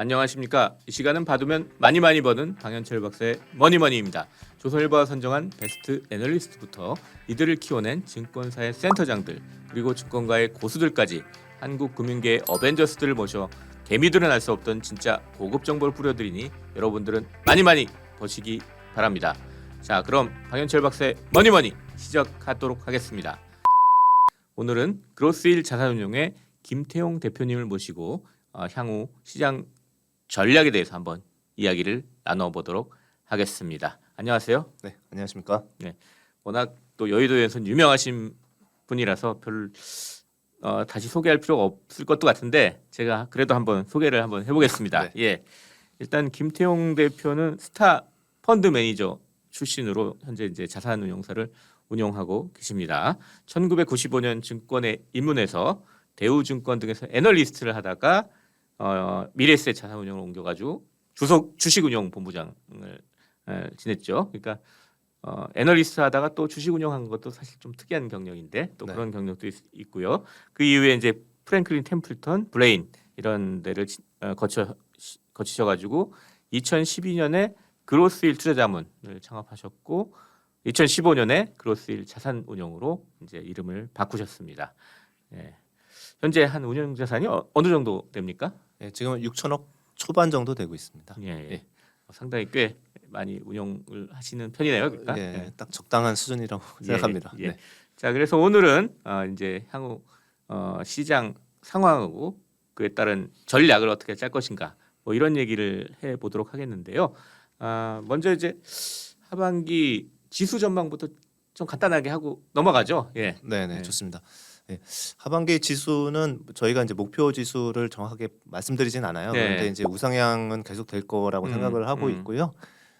안녕하십니까. 이 시간은 받으면 많이 많이 버는 방현철 박사의 머니머니입니다. 조선일보가 선정한 베스트 애널리스트부터 이들을 키워낸 증권사의 센터장들 그리고 증권가의 고수들까지 한국 금융계의 어벤져스들을 모셔 개미들은 알 수 없던 진짜 고급 정보를 뿌려드리니 여러분들은 많이 많이 보시기 바랍니다. 자, 그럼 방현철 박사의 머니머니 시작하도록 하겠습니다. 오늘은 그로스일 자산운용의 김태용 대표님을 모시고 어, 향후 시장 전략에 대해서 한번 이야기를 나눠보도록 하겠습니다. 안녕하세요. 네, 안녕하십니까? 워낙 또 여의도에서 유명하신 분이라서 별 어, 다시 소개할 필요가 없을 것도 같은데 제가 그래도 한번 소개를 한번 해보겠습니다. 네. 예, 일단 김태용 대표는 스타 펀드 매니저 출신으로 현재 이제 자산운용사를 운영하고 계십니다. 1995년 증권에 입문해서 대우증권 등에서 애널리스트를 하다가 어, 미래에셋 자산운용을 옮겨가지고 주석 주식운용 본부장을 에, 지냈죠. 그러니까 어, 애널리스트 하다가 또 주식 운영한 것도 사실 좀 특이한 경력인데 또 네. 그런 경력도 있, 고요그 이후에 이제 프랭클린 템플턴, 브레인 이런 데를 지- 어, 거쳐 시- 거치셔가지고 2012년에 그로스일 투자자문을 창업하셨고 2015년에 그로스일 자산운용으로 이제 이름을 바꾸셨습니다. 예. 현재 한 운영 자산이 어, 어느 정도 됩니까? 네, 지금 6천억 초반 정도 되고 있습니다. 예, 예. 예. 어, 상당히 꽤 많이 운영을 하시는 편이네요. 그러니까. 예, 예. 딱 적당한 수준이라고 예, 생각합니다. 예. 네. 자, 그래서 오늘은 어, 이제 향후 어, 시장 상황하고 그에 따른 전략을 어떻게 짤 것인가 뭐 이런 얘기를 해 보도록 하겠는데요. 아, 먼저 이제 하반기 지수 전망부터 좀 간단하게 하고 넘어가죠. 예. 네, 네, 네. 좋습니다. 네. 하반기 지수는 저희가 이제 목표 지수를 정확하게 말씀드리진 않아요. 네. 그런데 이제 우상향은 계속 될 거라고 음, 생각을 하고 음. 있고요.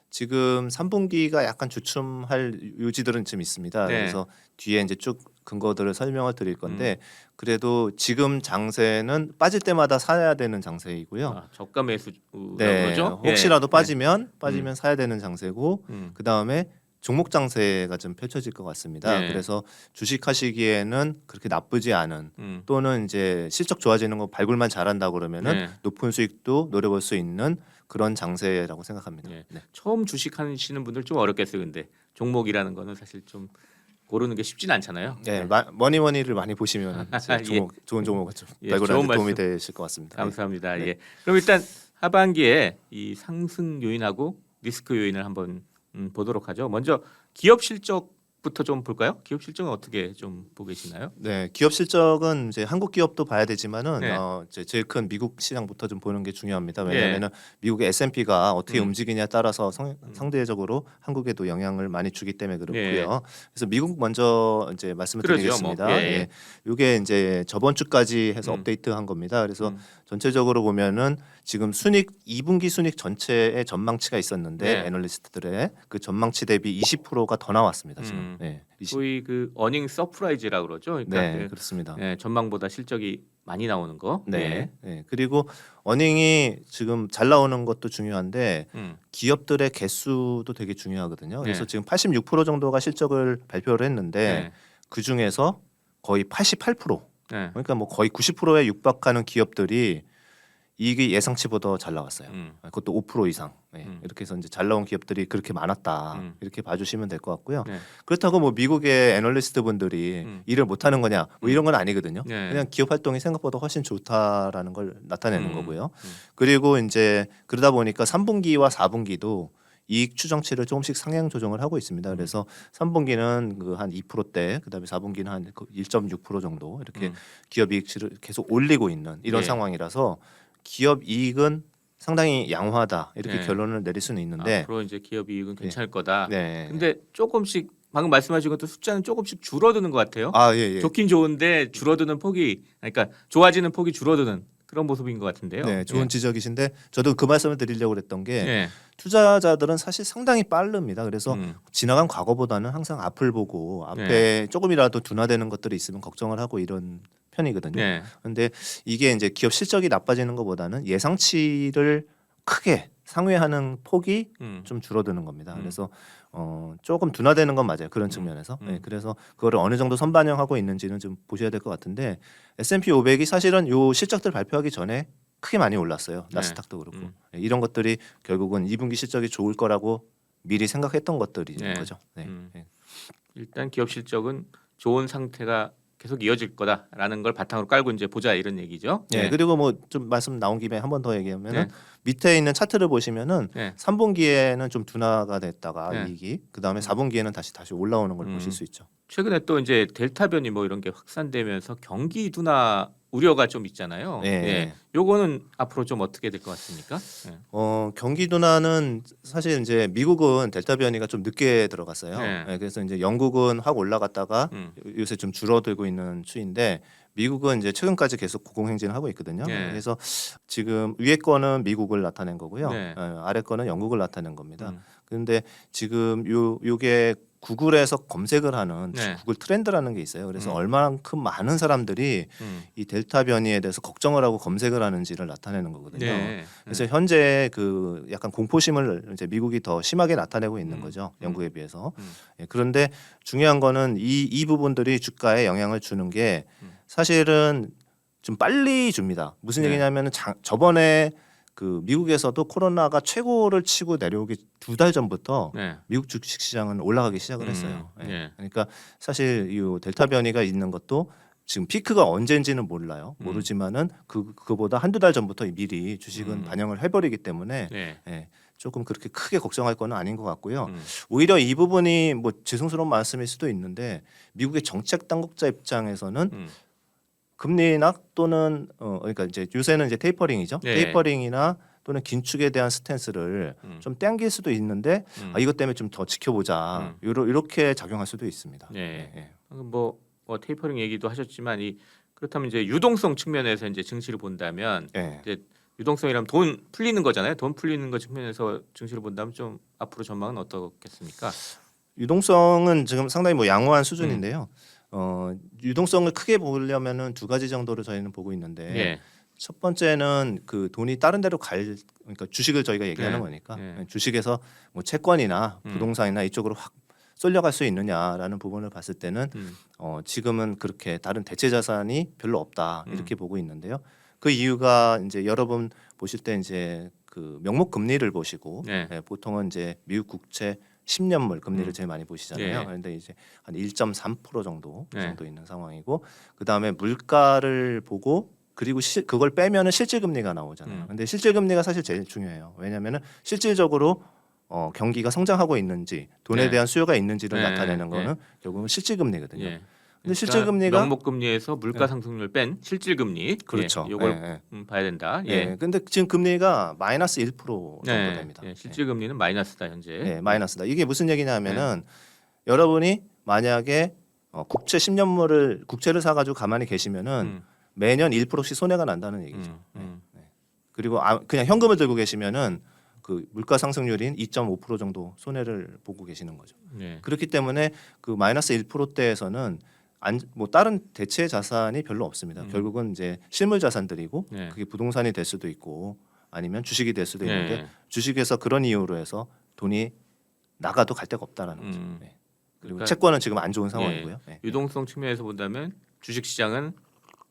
지금 3분기가 약간 주춤할 요지들은 좀 있습니다. 네. 그래서 뒤에 이제 쭉 근거들을 설명을 드릴 건데 음. 그래도 지금 장세는 빠질 때마다 사야 되는 장세이고요. 아, 저가 매수 네, 그러죠. 혹시라도 예. 빠지면 빠지면 사야 되는 장세고 음. 그 다음에 종목 장세가 좀 펼쳐질 것 같습니다. 네. 그래서 주식하시기에는 그렇게 나쁘지 않은 음. 또는 이제 실적 좋아지는 거 발굴만 잘한다 그러면은 네. 높은 수익도 노려볼 수 있는 그런 장세라고 생각합니다. 네. 네. 처음 주식 하시는 분들 좀 어렵겠어요. 근데 종목이라는 거는 사실 좀 고르는 게 쉽진 않잖아요. 네, 마, 머니 머니를 많이 보시면 예. 종목, 좋은 종목을 좀 예, 발굴하는 도움이. 되실 것 같습니다. 감사합니다. 네. 예. 그럼 일단 하반기에 이 상승 요인하고 리스크 요인을 한번 음, 보도록 하죠. 먼저 기업 실적부터 좀 볼까요? 기업 실적은 어떻게 좀 보고 계시나요? 네, 기업 실적은 이제 한국 기업도 봐야 되지만은 네. 어, 이제 제일 큰 미국 시장부터 좀 보는 게 중요합니다. 예. 왜냐하면은 미국의 S&P가 어떻게 음. 움직이냐에 따라서 성, 상대적으로 한국에도 영향을 많이 주기 때문에 그렇고요. 예. 그래서 미국 먼저 이제 말씀을 그러죠, 드리겠습니다. 뭐. 예, 예. 이게 이제 저번 주까지 해서 음. 업데이트한 겁니다. 그래서 음. 전체적으로 보면은 지금 순익 2분기 순익 전체의 전망치가 있었는데 네. 애널리스트들의 그 전망치 대비 20%가 더 나왔습니다. 지금. 음. 네. 20. 소위 그 어닝 서프라이즈라고 그러죠. 그러니까 네, 그, 그렇습니다. 예, 전망보다 실적이 많이 나오는 거. 네. 예. 네. 그리고 어닝이 지금 잘 나오는 것도 중요한데 음. 기업들의 개수도 되게 중요하거든요. 그래서 네. 지금 86% 정도가 실적을 발표를 했는데 네. 그 중에서 거의 88% 네. 그러니까 뭐 거의 90%에 육박하는 기업들이 이게 예상치보다 잘 나왔어요. 음. 그것도 5% 이상. 네. 음. 이렇게 해서 이제 잘 나온 기업들이 그렇게 많았다. 음. 이렇게 봐주시면 될 것 같고요. 네. 그렇다고 뭐 미국의 애널리스트 분들이 음. 일을 못하는 거냐 뭐 이런 건 아니거든요. 네. 그냥 기업 활동이 생각보다 훨씬 좋다라는 걸 나타내는 음. 거고요. 음. 그리고 이제 그러다 보니까 3분기와 4분기도 이익 추정치를 조금씩 상향 조정을 하고 음. 있습니다. 그래서 3분기는 그 한 2%대, 그다음에 4분기는 한 1.6% 정도 이렇게 음. 기업 이익치를 계속 올리고 있는 이런 네. 상황이라서 기업 이익은 상당히 양호하다 이렇게 네. 결론을 내릴 수는 있는데 앞으로 이제 기업 이익은 괜찮을 거다. 네. 근데 조금씩 방금 말씀하신 것도 숫자는 조금씩 줄어드는 것 같아요. 아, 예, 예. 좋긴 좋은데 줄어드는 폭이 그러니까 좋아지는 폭이 줄어드는 그런 모습인 것 같은데요. 네, 좋은 지적이신데 저도 그 말씀을 드리려고 그랬던 게 예. 예. 투자자들은 사실 상당히 빠릅니다. 그래서 음. 지나간 과거보다는 항상 앞을 보고 앞에 조금이라도 둔화되는 것들이 있으면 걱정을 하고 이런 편이거든요. 네. 근데 이게 이제 기업 실적이 나빠지는 것보다는 예상치를 크게 상회하는 폭이 음. 좀 줄어드는 겁니다. 음. 그래서 어 조금 둔화되는 건 맞아요. 그런 측면에서. 음. 네, 그래서 그거를 어느 정도 선반영하고 있는지는 좀 보셔야 될 것 같은데 S&P 500이 사실은 요 실적들 발표하기 전에 크게 많이 올랐어요. 네. 나스닥도 그렇고 음. 예, 이런 것들이 결국은 2분기 실적이 좋을 거라고 미리 생각했던 것들인 네. 거죠. 네. 음. 예. 일단 기업 실적은 좋은 상태가 계속 이어질 거다라는 걸 바탕으로 깔고 이제 보자 이런 얘기죠. 예, 그리고 뭐 좀 말씀 나온 김에 한 번 더 얘기하면은 네. 밑에 있는 차트를 보시면은 네. 3분기에는 좀 둔화가 됐다가 네. 이익이 그다음에 4분기에는 다시 다시 올라오는 걸 음. 보실 수 있죠. 최근에 또 이제 델타 변이 뭐 이런 게 확산되면서 경기 둔화 우려가 좀 있잖아요. 예. 예. 요거는 앞으로 좀 어떻게 될 것 같습니까? 예. 어, 경기 둔화는 사실 이제 미국은 델타 변이가 좀 늦게 들어갔어요. 네. 예, 그래서 이제 영국은 확 올라갔다가 음. 요새 좀 줄어들고 있는 추인데 미국은 이제 최근까지 계속 고공행진을 하고 있거든요. 네. 그래서 지금 위에 거는 미국을 나타낸 거고요. 네. 예, 아래 거는 영국을 나타낸 겁니다. 음. 그런데 지금 요 요게 구글에서 검색을 하는 네. 구글 트렌드라는 게 있어요. 그래서 음. 얼마만큼 많은 사람들이 음. 이 델타 변이에 대해서 걱정을 하고 검색을 하는지를 나타내는 거거든요. 네. 그래서 현재 그 약간 공포심을 이제 미국이 더 심하게 나타내고 있는 음. 거죠. 음. 영국에 비해서. 음. 예, 그런데 중요한 거는 이, 이 부분들이 주가에 영향을 주는 게 음. 사실은 좀 빨리 줍니다. 무슨 네. 얘기냐면은 장, 저번에 그 미국에서도 코로나가 최고를 치고 내려오기 두 달 전부터 네. 미국 주식 시장은 올라가기 시작을 음, 했어요. 예. 예. 그러니까 사실 이 델타 변이가 있는 것도 지금 피크가 언제인지는 몰라요. 음. 모르지만은 그 그보다 한두 달 전부터 미리 주식은 음. 반영을 해 버리기 때문에 네. 예, 조금 그렇게 크게 걱정할 거는 아닌 것 같고요. 음. 오히려 이 부분이 뭐 죄송스러운 말씀일 수도 있는데 미국의 정책 당국자 입장에서는 음. 금리 인하 또는 어 그러니까 이제 요새는 이제 테이퍼링이죠. 네. 테이퍼링이나 또는 긴축에 대한 스탠스를 음. 좀 땡길 수도 있는데 음. 아, 이것 때문에 좀 더 지켜보자. 음. 요러, 이렇게 작용할 수도 있습니다. 네. 예, 예. 방금 뭐, 뭐 테이퍼링 얘기도 하셨지만 이 그렇다면 이제 유동성 측면에서 이제 증시를 본다면 예. 유동성이라면 돈 풀리는 거잖아요. 돈 풀리는 거 측면에서 증시를 본다면 좀 앞으로 전망은 어떻겠습니까? 유동성은 지금 상당히 뭐 양호한 수준인데요. 음. 어, 유동성을 크게 보려면은 두 가지 정도를 저희는 보고 있는데 예. 첫 번째는 그 돈이 다른 데로 갈 그러니까 주식을 저희가 얘기하는 네. 거니까 네. 주식에서 뭐 채권이나 음. 부동산이나 이쪽으로 확 쏠려갈 수 있느냐라는 부분을 봤을 때는 음. 어, 지금은 그렇게 다른 대체 자산이 별로 없다 음. 이렇게 보고 있는데요. 그 이유가 이제 여러분 보실 때 이제 그 명목 금리를 보시고 네. 예, 보통은 이제 미국 국채 10년물 금리를 음. 제일 많이 보시잖아요. 예. 그런데 이제 한 1.3% 정도 그 네. 정도 있는 상황이고 그 다음에 물가를 보고 그리고 실, 그걸 빼면은 실질 금리가 나오잖아요. 음. 근데 실질 금리가 사실 제일 중요해요. 왜냐하면은 실질적으로 어, 경기가 성장하고 있는지 돈에 네. 대한 수요가 있는지를 네, 나타내는 네. 거는 결국은 실질 금리거든요. 예. 근데 실질 금리가- 명목 금리에서 물가 예. 상승률 뺀 실질 금리 그렇죠. 예, 요걸 예, 예. 음, 봐야 된다. 예. 예. 근데 지금 금리가 마이너스 1% 정도 네. 됩니다. 예, 실질 금리는 마이너스다 현재. 예, 예, 마이너스다. 이게 무슨 얘기냐면은 네. 여러분이 만약에 어, 국채 10년물을 국채를 사가지고 가만히 계시면은 음, 매년 1%씩 손해가 난다는 얘기죠. 음, 음. 그리고 아, 그냥 현금을 들고 계시면은 그 물가 상승률인 2.5% 정도 손해를 보고 계시는 거죠. 예. 그렇기 때문에 그 마이너스 1%대에서는 안, 뭐 다른 대체 자산이 별로 없습니다. 음. 결국은 이제 실물 자산들이고 네. 그게 부동산이 될 수도 있고 아니면 주식이 될 수도 있는데 예. 주식에서 그런 이유로 해서 돈이 나가도 갈 데가 없다라는 거죠. 음. 네. 그리고 그러니까 채권은 지금 안 좋은 상황이고요. 네. 유동성 측면에서 본다면 주식 시장은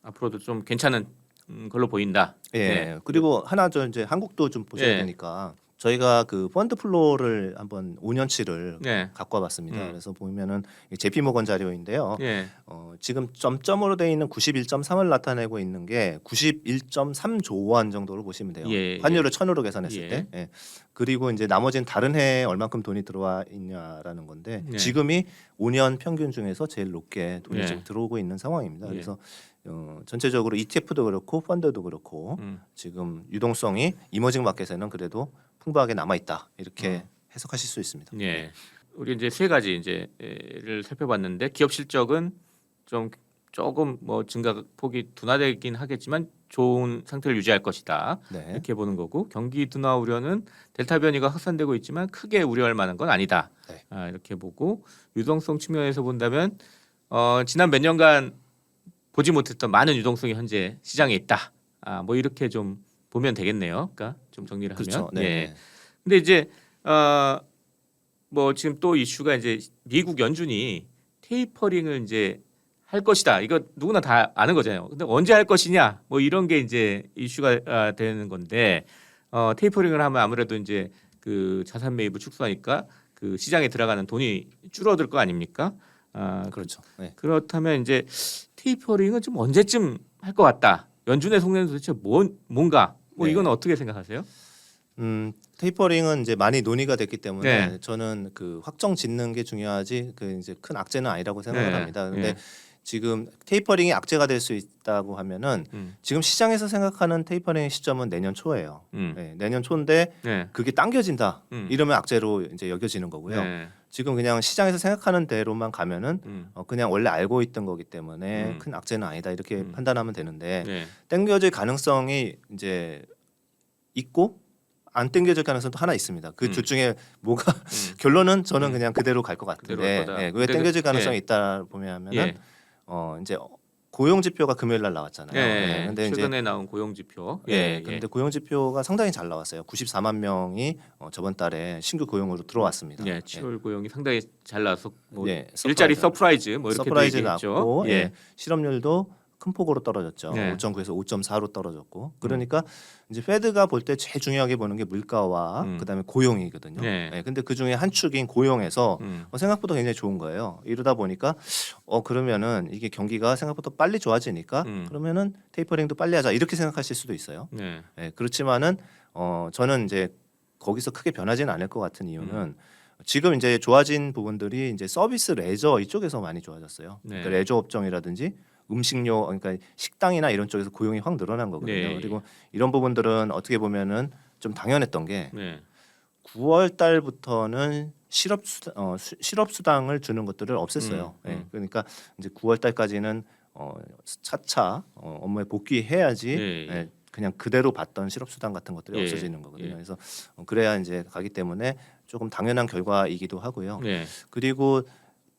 앞으로도 좀 괜찮은 음, 걸로 보인다. 예. 네. 그리고 하나 저 이제 한국도 좀 보셔야 예. 되니까 저희가 그 펀드 플로우를 한번 5년치를 네. 갖고 와봤습니다. 음. 그래서 보면은 JP 모건 자료인데요. 예. 어, 지금 점점으로 돼 있는 91.3을 나타내고 있는 게 91.3조 원 정도로 보시면 돼요. 예, 환율을 천으로 계산했을 예. 때. 예. 그리고 이제 나머지는 다른 해에 얼만큼 돈이 들어와 있냐라는 건데 예. 지금이 5년 평균 중에서 제일 높게 돈이 예. 지금 들어오고 있는 상황입니다. 예. 그래서 어, 전체적으로 ETF도 그렇고 펀드도 그렇고 음. 지금 유동성이 이머징 마켓에는 그래도 풍부하게 남아 있다 이렇게 해석하실 수 있습니다. 예. 우리 이제 세 가지 이제를 살펴봤는데 기업 실적은 좀 조금 뭐 증가 폭이 둔화되긴 하겠지만 좋은 상태를 유지할 것이다. 네. 이렇게 보는 거고 경기 둔화 우려는 델타 변이가 확산되고 있지만 크게 우려할 만한 건 아니다. 네. 아, 이렇게 보고 유동성 측면에서 본다면 어, 지난 몇 년간 보지 못했던 많은 유동성이 현재 시장에 있다. 아, 뭐 이렇게 좀 보면 되겠네요. 그러니까 좀 정리를 하면. 그렇죠. 네. 예. 근데 이제 어, 뭐 지금 또 이슈가 이제 미국 연준이 테이퍼링을 이제 할 것이다. 이거 누구나 다 아는 거잖아요. 근데 언제 할 것이냐? 뭐 이런 게 이제 이슈가 아, 되는 건데 어, 테이퍼링을 하면 아무래도 이제 그 자산 매입을 축소하니까 그 시장에 들어가는 돈이 줄어들 거 아닙니까? 아, 그렇죠. 네. 그렇다면 이제 테이퍼링은 좀 언제쯤 할 것 같다. 연준의 속내는 도대체 뭔 뭔가 뭐 네. 이건 어떻게 생각하세요? 음, 테이퍼링은 이제 많이 논의가 됐기 때문에 네. 저는 그 확정 짓는 게 중요하지 그 이제 큰 악재는 아니라고 생각을 네. 합니다. 근데 네. 지금 테이퍼링이 악재가 될 수 있다고 하면은 음, 지금 시장에서 생각하는 테이퍼링 시점은 내년 초예요. 음, 네, 내년 초인데 네, 그게 당겨진다. 음. 이러면 악재로 이제 여겨지는 거고요. 네, 지금 그냥 시장에서 생각하는 대로만 가면은 음, 어, 그냥 원래 알고 있던 거기 때문에 음. 큰 악재는 아니다 이렇게 음. 판단하면 되는데 네, 땡겨질 가능성이 이제 있고 안 땡겨질 가능성도 하나 있습니다. 그 음. 둘 중에 뭐가 음. 결론은 저는 음. 그냥 그대로 갈 것 같은데 갈 거다. 예, 그게 땡겨질 그- 가능성이 예. 있다 보면은 예, 어 이제 고용 지표가 금요일 날 나왔잖아요. 예, 예, 근데 이제 최근에 나온 고용 지표. 예, 근데 고용 지표가 상당히 잘 나왔어요. 94만 명이 어, 저번 달에 신규 고용으로 들어왔습니다. 예, 7월 고용이 상당히 잘 나와서 뭐 예, 일자리 서프라이즈. 서프라이즈 뭐 이렇게 서프라이즈 얘기했죠. 났고 예. 예. 실업률도 큰 폭으로 떨어졌죠. 네. 5.9에서 5.4로 떨어졌고. 그러니까 이제 페드가 볼 때 제일 중요하게 보는 게 물가와 음. 그다음에 고용이거든요. 네. 예, 근데 그 중에 한 축인 고용에서 음, 어, 생각보다 굉장히 좋은 거예요. 이러다 보니까 어 그러면은 이게 경기가 생각보다 빨리 좋아지니까 음. 그러면은 테이퍼링도 빨리 하자 이렇게 생각하실 수도 있어요. 네, 예, 그렇지만은 어 저는 이제 거기서 크게 변하지는 않을 것 같은 이유는 음. 지금 이제 좋아진 부분들이 이제 서비스 레저 이쪽에서 많이 좋아졌어요. 네. 그러니까 레저 업종이라든지 음식료 그러니까 식당이나 이런 쪽에서 고용이 확 늘어난 거거든요. 네. 그리고 이런 부분들은 어떻게 보면은 좀 당연했던 게 네, 9월 달부터는 실업 수당, 어, 수, 실업 수당을 주는 것들을 없앴어요. 음, 예, 음. 그러니까 이제 9월 달까지는 어, 차차 어, 업무에 복귀해야지 예, 예. 예, 그냥 그대로 받던 실업 수당 같은 것들이 예, 없어지는 거거든요. 예. 그래서 어, 그래야 이제 가기 때문에 조금 당연한 결과이기도 하고요. 네, 그리고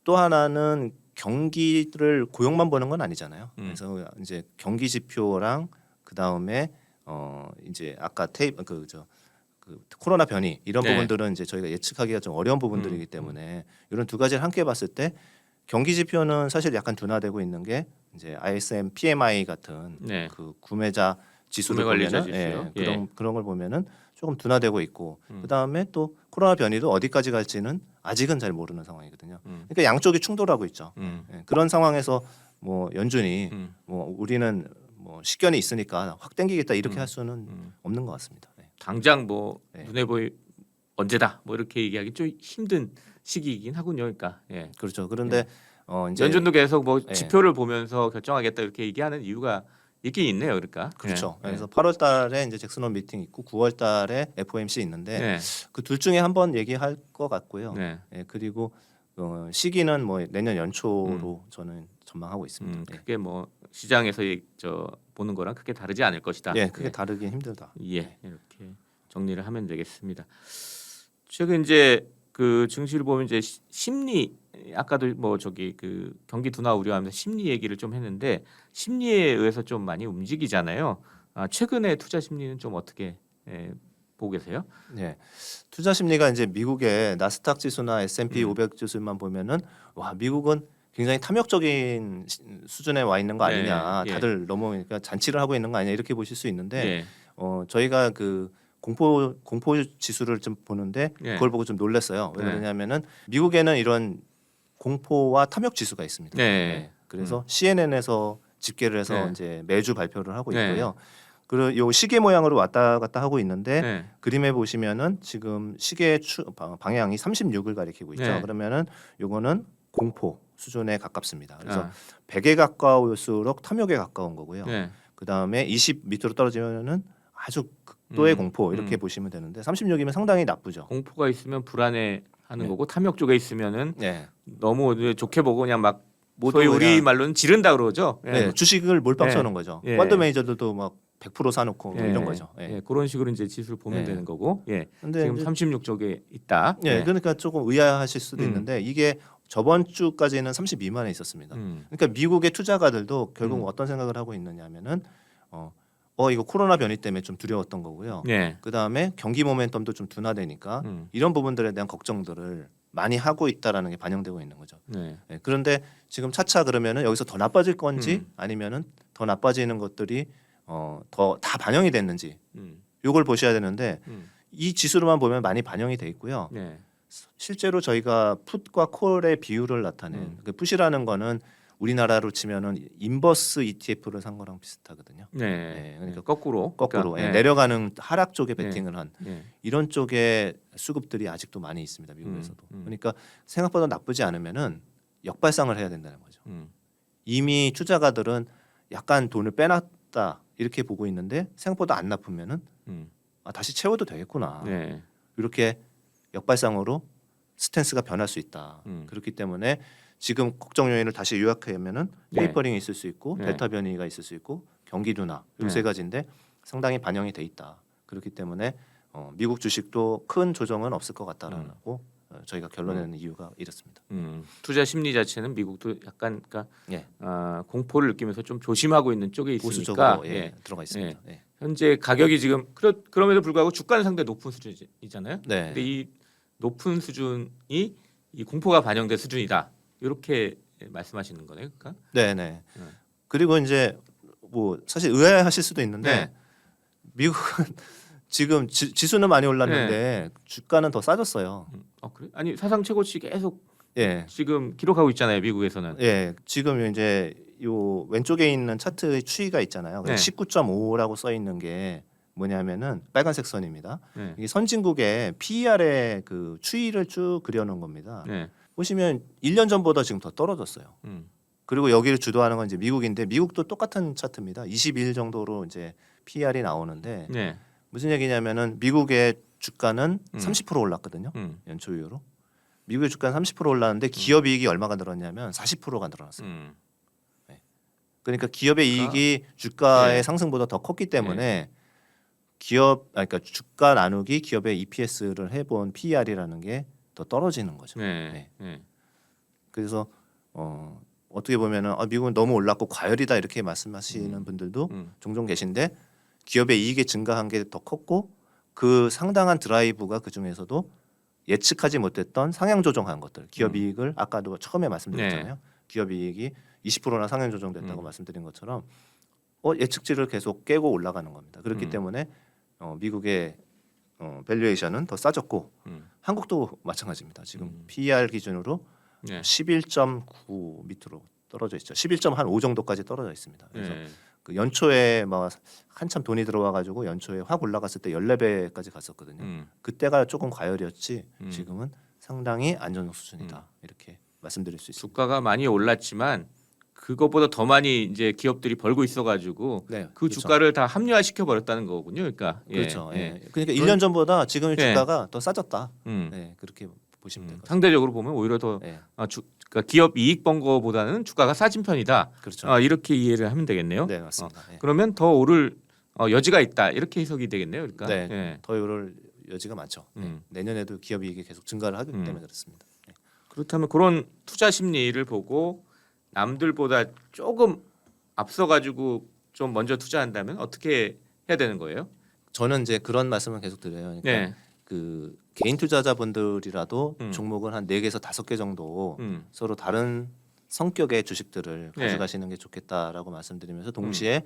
또 하나는 경기를 고용만 보는 건 아니잖아요. 음. 그래서 이제 경기 지표랑 그 다음에 어 이제 아까 테이프 그저 그 코로나 변이 이런 네. 부분들은 이제 저희가 예측하기가 좀 어려운 부분들이기 음, 때문에 이런 두 가지를 함께 봤을 때 경기 지표는 사실 약간 둔화되고 있는 게 이제 ISM PMI 같은 네. 그 구매자 지수를 구매 관리자 보면은 지수요? 예, 그런 그런 걸 보면은 조금 둔화되고 있고 음. 그 다음에 또 코로나 변이도 어디까지 갈지는 아직은 잘 모르는 상황이거든요. 음, 그러니까 양쪽이 충돌하고 있죠. 음, 예, 그런 상황에서 뭐 연준이 음, 뭐 우리는 뭐 식견이 있으니까 확 땡기겠다 이렇게 음. 할 수는 음. 없는 것 같습니다. 네. 당장 뭐 네. 눈에 보이 언제다 뭐 이렇게 얘기하기 좀 힘든 시기이긴 하군요. 그러니까 예. 그렇죠. 그런데 어 이제 연준도 계속 뭐 네. 지표를 보면서 결정하겠다 이렇게 얘기하는 이유가 있긴 있네요. 그러니까 그렇죠. 예. 그래서 8월 달에 이제 잭슨홀 미팅 있고 9월 달에 FOMC 있는데 네, 그 둘 중에 한번 얘기할 것 같고요. 네. 예, 그리고 어, 시기는 뭐 내년 연초로 저는 전망하고 있습니다. 음, 예. 그게 뭐 시장에서 이- 저 보는 거랑 크게 다르지 않을 것이다. 예, 크게 네. 다르긴 힘들다. 예, 이렇게 정리를 하면 되겠습니다. 최근 이제 그 증시를 보면 이제 시- 심리 아까도 뭐 저기 그 경기 둔화 우려하면서 심리 얘기를 좀 했는데 심리에 의해서 좀 많이 움직이잖아요. 아, 최근에 투자 심리는 좀 어떻게 예, 보고 계세요? 예. 투자 심리가 이제 미국의 나스닥 지수나 S&P 음. 500 지수만 보면은 와 미국은 굉장히 탐욕적인 시- 수준에 와 있는 거 네, 아니냐. 예. 다들 너무 그러니까 잔치를 하고 있는 거 아니냐 이렇게 보실 수 있는데 예, 어 저희가 그 공포 공포 지수를 좀 보는데 예. 그걸 보고 좀 놀랐어요. 왜 네. 그러냐면은 미국에는 이런 공포와 탐욕 지수가 있습니다. 네. 그래서 CNN에서 집계를 해서 네. 이제 매주 발표를 하고 네. 있고요. 그리고 요 시계 모양으로 왔다 갔다 하고 있는데 네, 그림에 보시면은 지금 시계의 추, 방- 방향이 36을 가리키고 있죠. 네. 그러면은 요거는 공포 수준에 가깝습니다. 그래서 아, 100에 가까울수록 탐욕에 가까운 거고요. 네, 그 다음에 20 밑으로 떨어지면은 아주 극도의 음, 공포 이렇게 음. 보시면 되는데 36이면 상당히 나쁘죠. 공포가 있으면 불안해 하는 네. 거고 탐욕 쪽에 있으면은 네. 너무 좋게 보고 그냥 막 모두 소위 우리 그냥- 말로는 지른다 그러죠. 예. 네, 주식을 몰빵 네. 쳐놓은 거죠. 예. 펀드 매니저들도 막 100% 사놓고 뭐 예, 이런 거죠. 예. 예, 그런 식으로 이제 지수를 보면 예. 되는 거고. 예. 근데 지금 이제- 36 쪽에 있다. 예, 그러니까 조금 의아하실 수도 음. 있는데 이게 저번 주까지는 30 미만에 있었습니다. 음. 그러니까 미국의 투자가들도 결국 음. 어떤 생각을 하고 있느냐면은 어, 어 이거 코로나 변이 때문에 좀 두려웠던 거고요. 예. 그 다음에 경기 모멘텀도 좀 둔화되니까 음. 이런 부분들에 대한 걱정들을 많이 하고 있다라는 게 반영되고 있는 거죠. 네. 예, 그런데 지금 차차 그러면은 여기서 더 나빠질 건지 음. 아니면은 더 나빠지는 것들이 어, 더 다 반영이 됐는지 음. 요걸 보셔야 되는데 음. 이 지수로만 보면 많이 반영이 돼 있고요. 네. 실제로 저희가 풋과 콜의 비율을 나타낸 음. 그 풋이라는 거는 우리나라로 치면은 인버스 ETF를 산 거랑 비슷하거든요. 네. 네, 그러니까 거꾸로 거꾸로 그러니까, 예, 네. 내려가는 하락 쪽에 네. 베팅을 한 네. 이런 쪽의 수급들이 아직도 많이 있습니다 미국에서도. 음, 음. 그러니까 생각보다 나쁘지 않으면은 역발상을 해야 된다는 거죠. 음. 이미 투자가들은 약간 돈을 빼놨다 이렇게 보고 있는데 생각보다 안 나쁘면은 음. 아, 다시 채워도 되겠구나 네. 이렇게 역발상으로 스탠스가 변할 수 있다. 음. 그렇기 때문에 지금 걱정 요인을 다시 요약하면은 네. 테이퍼링이 있을 수 있고 네. 델타 변이가 있을 수 있고 경기 둔화 이 네. 세 가지인데 상당히 반영이 돼 있다. 그렇기 때문에 어, 미국 주식도 큰 조정은 없을 것 같다라고 어, 저희가 결론내는 이유가 이렇습니다. 음. 투자 심리 자체는 미국도 약간 그러니까 예. 아, 공포를 느끼면서 좀 조심하고 있는 쪽에 있으니까 보수적으로 예, 예. 들어가 있습니다. 예. 현재 가격이 지금 그러, 그럼에도 불구하고 주가는 상당히 높은 수준이잖아요. 네. 근데 이 높은 수준이 이 공포가 반영된 수준이다. 이렇게 말씀하시는 거네요. 그러니까. 네, 네. 네. 그리고 이제 뭐 사실 의아해하실 수도 있는데 네. 미국은 지금 지, 지수는 많이 올랐는데 주가는 더 싸졌어요. 음, 어 그래? 아니 사상 최고치 계속 예. 지금 기록하고 있잖아요. 미국에서는. 예. 지금 이제 요 왼쪽에 있는 차트의 추이가 있잖아요. 네. 19.5라고 써 있는 게 뭐냐면은 빨간색 선입니다. 네. 이게 선진국의 PER의 그 추이를 쭉 그려놓은 겁니다. 네. 보시면 1년 전보다 지금 더 떨어졌어요. 음. 그리고 여기를 주도하는 건 이제 미국인데 미국도 똑같은 차트입니다. 22일 정도로 이제 PER이 나오는데 네. 무슨 얘기냐면은 미국의 주가는 음. 30% 올랐거든요. 음. 연초 이후로. 미국의 주가는 30% 올랐는데 기업 이익이 얼마가 늘었냐면 40%가 늘어났어요. 음. 그러니까 기업의 그러니까, 이익이 주가의 네. 상승보다 더 컸기 때문에 기업 아 그러니까 주가 나누기 기업의 EPS를 해본 PER이라는 게 더 떨어지는 거죠. 네. 네. 네. 그래서 어 어떻게 보면은 아, 미국은 너무 올랐고 과열이다 이렇게 말씀하시는 음. 분들도 음. 종종 계신데 기업의 이익이 증가한 게 더 컸고 그 상당한 드라이브가 그 중에서도 예측하지 못했던 상향 조정한 것들 기업 음. 이익을 아까도 처음에 말씀드렸잖아요 기업 이익이 20%나 상향 조정됐다고 음. 말씀드린 것처럼 어, 예측치를 계속 깨고 올라가는 겁니다 그렇기 음. 때문에 어, 미국의 어, 밸류에이션은 더 싸졌고 음. 한국도 마찬가지입니다 지금 음. PER 기준으로 네. 11.9 밑으로 떨어져 있죠 11.5 정도까지 떨어져 있습니다 그래서 네. 그 연초에 막 한참 돈이 들어와 가지고 연초에 확 올라갔을 때 14배까지 갔었거든요. 음. 그때가 조금 과열이었지 음. 지금은 상당히 안전적 수준이다. 이렇게 말씀드릴 수 있습니다. 주가가 많이 올랐지만 그것보다 더 많이 이제 기업들이 벌고 있어가지고 네. 그 그렇죠. 주가를 다 합리화 시켜 버렸다는 거군요. 그러니까 예, 그렇죠. 예. 예. 그러니까 그런- 1년 전보다 지금의 네. 주가가 더 싸졌다. 음. 네, 그렇게 보시면 될 음. 것. 상대적으로 보면 오히려 더 네, 아, 주, 그러니까 기업 이익 번 거보다는 주가가 싸진 편이다. 그렇죠. 아, 이렇게 이해를 하면 되겠네요. 네, 맞습니다. 예. 그러면 더 오를 어, 여지가 있다. 이렇게 해석이 되겠네요. 그러니까. 네, 예. 더 오를 여지가 많죠. 네. 음. 내년에도 기업 이익이 계속 증가를 하기 음. 때문에 그렇습니다. 네. 그렇다면 그런 투자 심리를 보고 남들보다 조금 앞서 가지고 좀 먼저 투자한다면 어떻게 해야 되는 거예요? 저는 이제 그런 말씀을 계속 드려요. 그러니까 네. 그 개인 투자자분들이라도 음. 종목을 한 네 개에서 다섯 개 정도 음. 서로 다른 성격의 주식들을 네. 가져가시는 게 좋겠다라고 말씀드리면서 동시에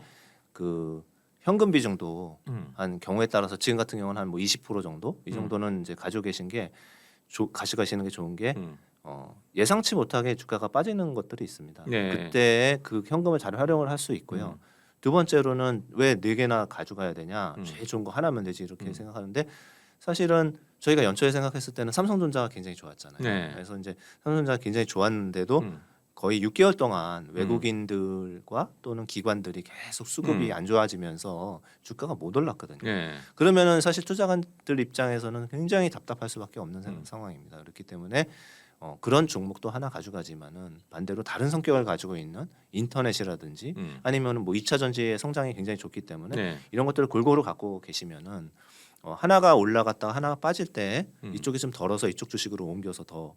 그 현금 비중도 음. 한 경우에 따라서 지금 같은 경우는 한 뭐 20% 정도 이 음. 정도는 이제 가지고 계신 게 조, 가져가시는 게 좋은 게 음. 어, 예상치 못하게 주가가 빠지는 것들이 있습니다. 네. 그때 그 현금을 잘 활용을 할 수 있고요. 음. 두 번째로는 왜 네 개나 가져가야 되냐? 음. 제일 좋은 거 하나면 되지 이렇게 음. 생각하는데 사실은 저희가 연초에 생각했을 때는 삼성전자가 굉장히 좋았잖아요. 네. 그래서 이제 삼성전자가 굉장히 좋았는데도 음. 거의 6개월 동안 외국인들과 또는 기관들이 계속 수급이 음. 안 좋아지면서 주가가 못 올랐거든요. 네. 그러면은 사실 투자관들 입장에서는 굉장히 답답할 수밖에 없는 상- 음. 상황입니다. 그렇기 때문에 어, 그런 종목도 하나 가져가지만은 반대로 다른 성격을 가지고 있는 인터넷이라든지 음. 아니면은 뭐 2차 전지의 성장이 굉장히 좋기 때문에 네. 이런 것들을 골고루 갖고 계시면은 어, 하나가 올라갔다가 하나가 빠질 때 음. 이쪽이 좀 덜어서 이쪽 주식으로 옮겨서 더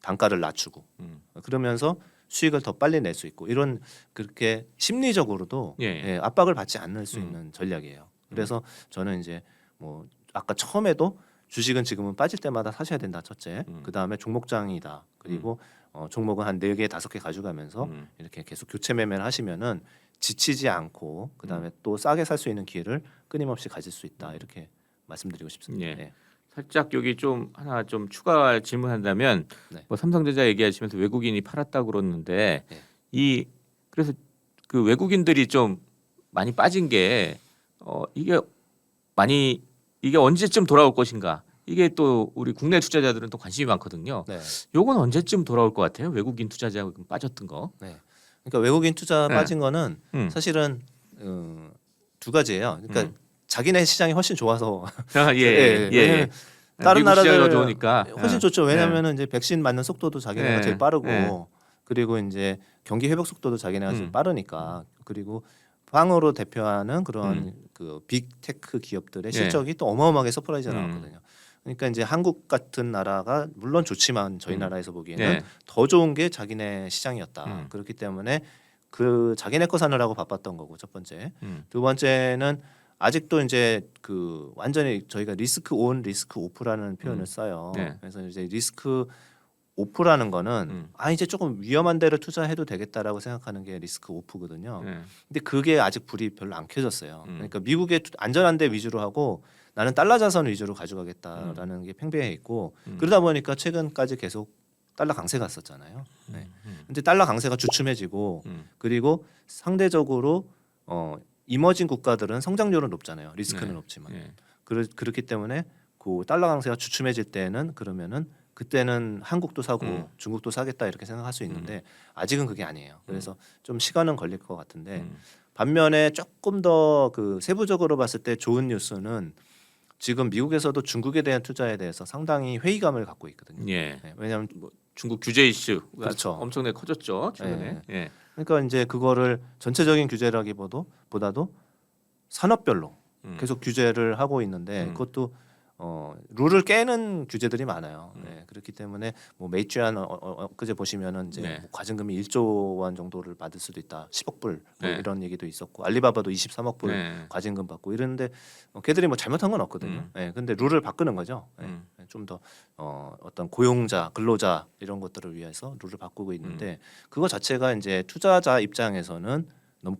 단가를 낮추고 음. 그러면서 수익을 더 빨리 낼 수 있고 이런 그렇게 심리적으로도 예. 예, 압박을 받지 않을 수 음. 있는 전략이에요. 그래서 저는 이제 뭐 아까 처음에도 주식은 지금은 빠질 때마다 사셔야 된다 첫째. 음. 그 다음에 종목장이다. 그리고 어, 종목은 한 네개 다섯 개 가져가면서 음. 이렇게 계속 교체 매매를 하시면은 지치지 않고 그 다음에 음. 또 싸게 살 수 있는 기회를 끊임없이 가질 수 있다 이렇게 말씀드리고 싶습니다. 예. 네. 살짝 여기 좀 하나 좀 추가 질문한다면 네. 뭐 삼성전자 얘기하시면서 외국인이 팔았다 그러는데 네. 이 그래서 그 외국인들이 좀 많이 빠진 게 어, 이게 많이 이게 언제쯤 돌아올 것인가 이게 또 우리 국내 투자자들은 또 관심이 많거든요. 네. 요건 언제쯤 돌아올 것 같아요? 외국인 투자자 빠졌던 거. 그러니까 외국인 투자 네. 빠진 거는 음. 사실은 어, 두 가지예요. 그러니까 음. 자기네 시장이 훨씬 좋아서 아, 예, 예, 예, 예. 다른 미국 시장이 더 나라들 좋으니까 훨씬 아, 좋죠. 왜냐하면은 이제 백신 맞는 속도도 자기네가 네. 제일 빠르고 네. 그리고 이제 경기 회복 속도도 자기네가 음. 제일 빠르니까 그리고 빵으로 대표하는 그런 음. 그 빅테크 기업들의 예. 실적이 또 어마어마하게 서프라이즈가 음. 나왔거든요. 그러니까 이제 한국 같은 나라가 물론 좋지만 저희 음. 나라에서 보기에는 네. 더 좋은 게 자기네 시장이었다. 음. 그렇기 때문에 그 자기네 거 사느라고 바빴던 거고 첫 번째. 음. 두 번째는 아직도 이제 그 완전히 저희가 리스크 온 리스크 오프라는 표현을 음. 써요. 네. 그래서 이제 리스크 오프라는 거는 음. 아 이제 조금 위험한 데를 투자해도 되겠다라고 생각하는 게 리스크 오프거든요. 네. 근데 그게 아직 불이 별로 안 켜졌어요. 음. 그러니까 미국의 투- 안전한 데 위주로 하고 나는 달러 자산 위주로 가져가겠다라는 게 팽배해 있고 음. 그러다 보니까 최근까지 계속 달러 강세가 갔었잖아요. 네. 음. 근데 달러 강세가 주춤해지고 음. 그리고 상대적으로 어 이머징 국가들은 성장률은 높잖아요. 리스크는 네. 높지만 예. 그렇, 그렇기 때문에 그 달러 강세가 주춤해질 때는 그러면은 그때는 한국도 사고 음. 중국도 사겠다 이렇게 생각할 수 있는데 아직은 그게 아니에요. 그래서 좀 시간은 걸릴 것 같은데 음. 반면에 조금 더 그 세부적으로 봤을 때 좋은 뉴스는 지금 미국에서도 중국에 대한 투자에 대해서 상당히 회의감을 갖고 있거든요. 예. 네, 왜냐하면 중국 규제 이슈가 그렇죠. 엄청나게 커졌죠 최근에. 예. 그러니까 이제 그거를 전체적인 규제라기보다도 보다도 산업별로 음. 계속 규제를 하고 있는데 음. 그것도 어 룰을 깨는 규제들이 많아요. 음. 네, 그렇기 때문에 뭐 메이츠안 어, 어, 엊그제 보시면은 이제 네. 뭐 과징금이 1조 원 정도를 받을 수도 있다. 10억 불 뭐 네. 이런 얘기도 있었고 알리바바도 23억 불 네. 과징금 받고 이러는데 어, 걔들이 뭐 잘못한 건 없거든요. 음. 네, 근데 룰을 바꾸는 거죠. 네, 음. 좀더 어, 어떤 고용자, 근로자 이런 것들을 위해서 룰을 바꾸고 있는데 그거 자체가 이제 투자자 입장에서는 너무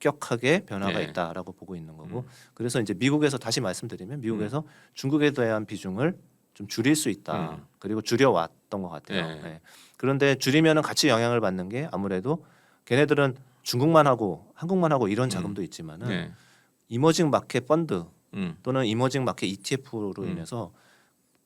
급격하게 변화가 네. 있다라고 보고 있는 거고 음. 그래서 이제 미국에서 다시 말씀드리면 미국에서 중국에 대한 비중을 좀 줄일 수 있다. 음. 그리고 줄여왔던 것 같아요. 네. 네. 그런데 줄이면은 같이 영향을 받는 게 아무래도 걔네들은 중국만 하고 한국만 하고 이런 자금도 있지만은 네. 이머징 마켓 펀드 음. 또는 이머징 마켓 ETF로 음. 인해서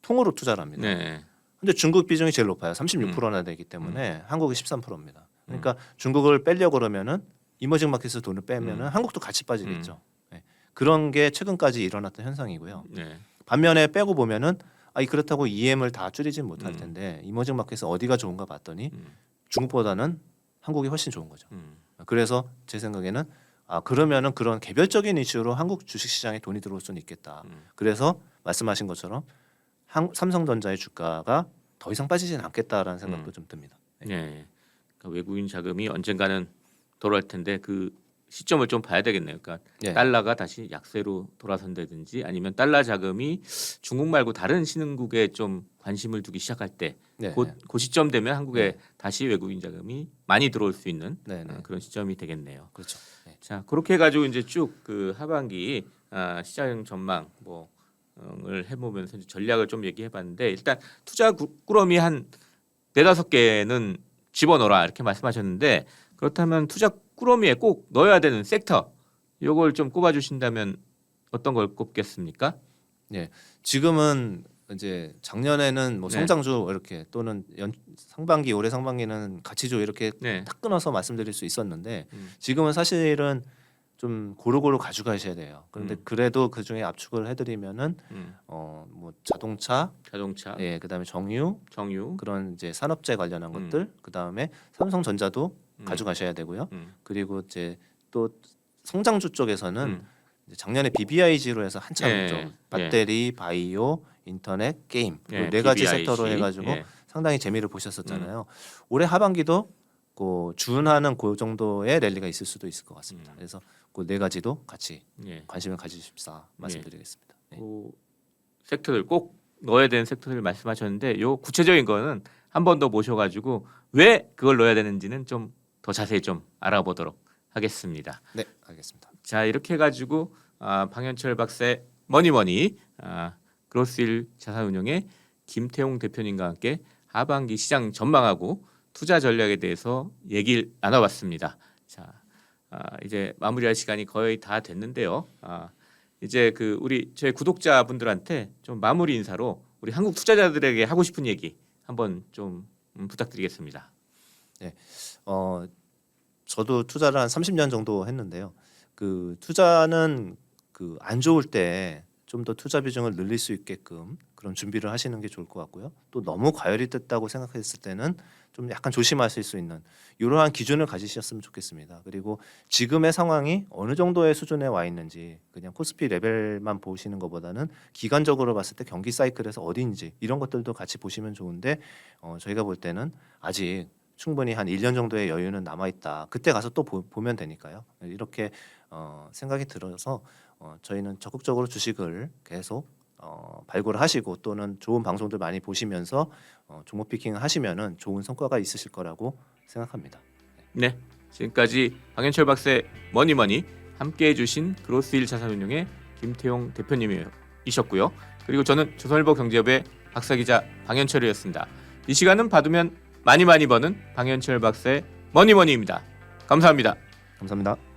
통으로 투자를 합니다. 네. 근데 중국 비중이 제일 높아요. 36%나 음. 되기 때문에 한국이 13%입니다. 그러니까 중국을 빼려고 그러면은 이머징 마켓에서 돈을 빼면 은 음. 한국도 같이 빠지겠죠. 네. 그런 게 최근까지 일어났던 현상이고요. 네. 반면에 빼고 보면은 아, 이 그렇다고 EM을 다 줄이진 못할 음. 텐데 이머징 마켓에서 어디가 좋은가 봤더니 음. 중국보다는 한국이 훨씬 좋은 거죠. 음. 그래서 제 생각에는 아 그러면은 그런 개별적인 이슈로 한국 주식 시장에 돈이 들어올 수는 있겠다. 음. 그래서 말씀하신 것처럼 한, 삼성전자의 주가가 더 이상 빠지진 않겠다라는 생각도 음. 좀 듭니다. 네. 그러니까 외국인 자금이 언젠가는 돌아올 텐데 그 시점을 좀 봐야 되겠네요. 그러니까 예. 달러가 다시 약세로 돌아선다든지 아니면 달러 자금이 중국 말고 다른 신흥국에 좀 관심을 두기 시작할 때 네. 그, 그 시점 되면 한국에 다시 외국인 자금이 많이 들어올 수 있는 네, 네. 어, 그런 시점이 되겠네요. 그렇죠. 네. 자 그렇게 해가지고 이제 쭉 그 하반기 아, 시장 전망 뭐을 해보면서 전략을 좀 얘기해봤는데 일단 투자 구- 꾸러미 한 네다섯 개는 집어넣어라 이렇게 말씀하셨는데 그렇다면 투자 꾸러미에 꼭 넣어야 되는 섹터 요걸 좀 꼽아 주신다면 어떤 걸 꼽겠습니까? 지금은 이제 작년에는 뭐 네. 성장주 이렇게 또는 연, 상반기 올해 상반기는 가치주 이렇게 네. 딱 끊어서 말씀드릴 수 있었는데 음. 지금은 사실은 좀 고루고루 가져가셔야 돼요. 그런데 음. 그래도 그 중에 압축을 해드리면은 음, 어뭐 자동차, 자동차, 예, 그다음에 정유 정유, 그런 이제 산업재 관련한 음. 것들, 그다음에 삼성전자도 음. 가져가셔야 되고요. 음, 그리고 이제 또 성장주 쪽에서는 음, 작년에 BBIG로 해서 한참 예, 죠 예. 배터리, 바이오, 인터넷, 게임 예, 네 가지 PBIC. 섹터로 해가지고 예. 상당히 재미를 보셨었잖아요. 올해 하반기도 그 준하는 그 정도의 랠리가 있을 수도 있을 것 같습니다. 음. 그래서 그 네 가지도 같이 예. 관심을 가지십사 말씀드리겠습니다. 네. 그 섹터들 꼭 넣어야 되는 섹터를 말씀하셨는데 요 구체적인 거는 한 번 더 모셔가지고 왜 그걸 넣어야 되는지는 좀 더 자세히 좀 알아보도록 하겠습니다. 네, 알겠습니다. 자 이렇게 해가지고 아, 방현철 박사의 머니머니 아, 그로스일 자산운용의 김태용 대표님과 함께 하반기 시장 전망하고 투자 전략에 대해서 얘기를 나눠봤습니다. 자 아, 이제 마무리할 시간이 거의 다 됐는데요. 아, 이제 그 우리 저희 구독자분들한테 좀 마무리 인사로 우리 한국 투자자들에게 하고 싶은 얘기 한번 좀 음, 부탁드리겠습니다. 어 저도 투자를 한 30년 정도 했는데요. 그 투자는 그 안 좋을 때 좀 더 투자 비중을 늘릴 수 있게끔 그런 준비를 하시는 게 좋을 것 같고요. 또 너무 과열이 됐다고 생각했을 때는 좀 약간 조심하실 수 있는 이러한 기준을 가지셨으면 좋겠습니다. 그리고 지금의 상황이 어느 정도의 수준에 와 있는지 그냥 코스피 레벨만 보시는 것보다는 기간적으로 봤을 때 경기 사이클에서 어디인지 이런 것들도 같이 보시면 좋은데 어, 저희가 볼 때는 아직 충분히 한 1년 정도의 여유는 남아 있다. 그때 가서 또 보, 면 되니까요. 이렇게 어, 생각이 들어서 어, 저희는 적극적으로 주식을 계속 어, 발굴하시고 또는 좋은 방송들 많이 보시면서 어, 종목 피킹 하시면은 좋은 성과가 있으실 거라고 생각합니다. 네, 지금까지 방현철 박사의 머니머니 함께 해 주신 그로스일 자산운용의 김태용 대표님이셨고요. 그리고 저는 조선일보 경제협의 박사 기자 방현철이었습니다. 이 시간은 받으면 많이 많이 버는 방현철 박사의 머니머니입니다. 감사합니다. 감사합니다.